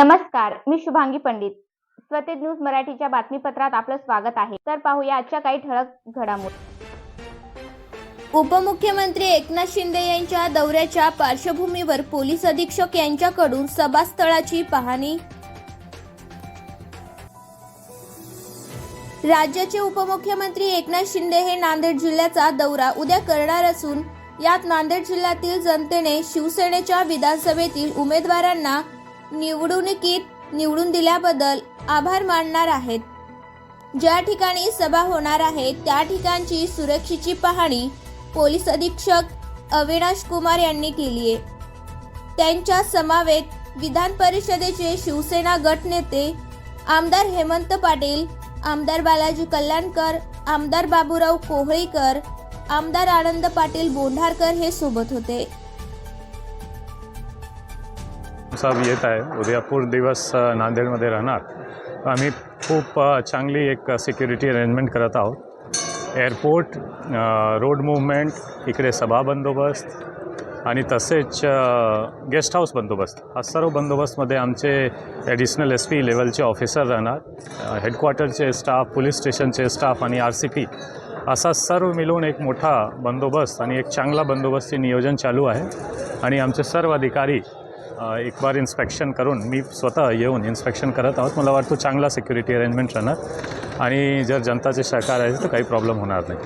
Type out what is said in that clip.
नमस्कार मी शुभांगी पंडित. स्वतेज न्यूज मराठीच्या बातमीपत्रात आपलं स्वागत आहे. तर पाहूया आजच्या काही ठळक घडामोडी. उपमुख्यमंत्री एकनाथ शिंदे यांच्या दौऱ्याच्या पार्श्वभूमीवर पोलीस अधीक्षक यांच्याकडून सभास्थळाची पाहणी. राज्याचे उपमुख्यमंत्री एकनाथ शिंदे हे नांदेड जिल्ह्याचा दौरा उद्या करणार असून यात नांदेड जिल्ह्यातील जनतेने शिवसेनेच्या विधानसभेतील उमेदवारांना निवडणुकीत निवडून दिल्याबद्दल आभार मानणार आहेत. ज्या ठिकाणी सभा होणार आहे त्या ठिकाणची सुरक्षेची पाहणी पोलीस अधीक्षक अविनाश कुमार यांनी केली आहे. त्यांच्या समावेत विधान परिषदेचे शिवसेना गटनेते आमदार हेमंत पाटील आमदार बालाजी कल्याणकर आमदार बाबूराव कोहळीकर आमदार आनंद पाटील बोंढारकर हे सोबत होते. साहेब येत आहे. उद्या दिवस नांदेडमध्ये राहणार. आम्ही खूप चांगली एक सिक्युरिटी अरेंजमेंट करत आहोत. एअरपोर्ट रोड मूवमेंट इकडे सभा बंदोबस्त आणि तसेच गेस्ट हाऊस बंदोबस्त. हा सर्व बंदोबस्तमध्ये आमचे ॲडिशनल एस पी लेवलचे ऑफिसर राहणार. हेडक्वार्टरचे स्टाफ पोलीस स्टेशनचे स्टाफ आणि आर सी पी असा सर्व मिळून एक मोठा बंदोबस्त आणि एक चांगला बंदोबस्ती नियोजन चालू आहे. आणि आमचे सर्व अधिकारी एक बार इन्स्पेक्शन करून मी स्वतः येऊन इन्स्पेक्शन करत आहोत. मला वाटतं चांगला सिक्युरिटी अरेंजमेंट राहणार. आणि जर जनताचे सहकार आहे तर काही प्रॉब्लेम होणार नाही.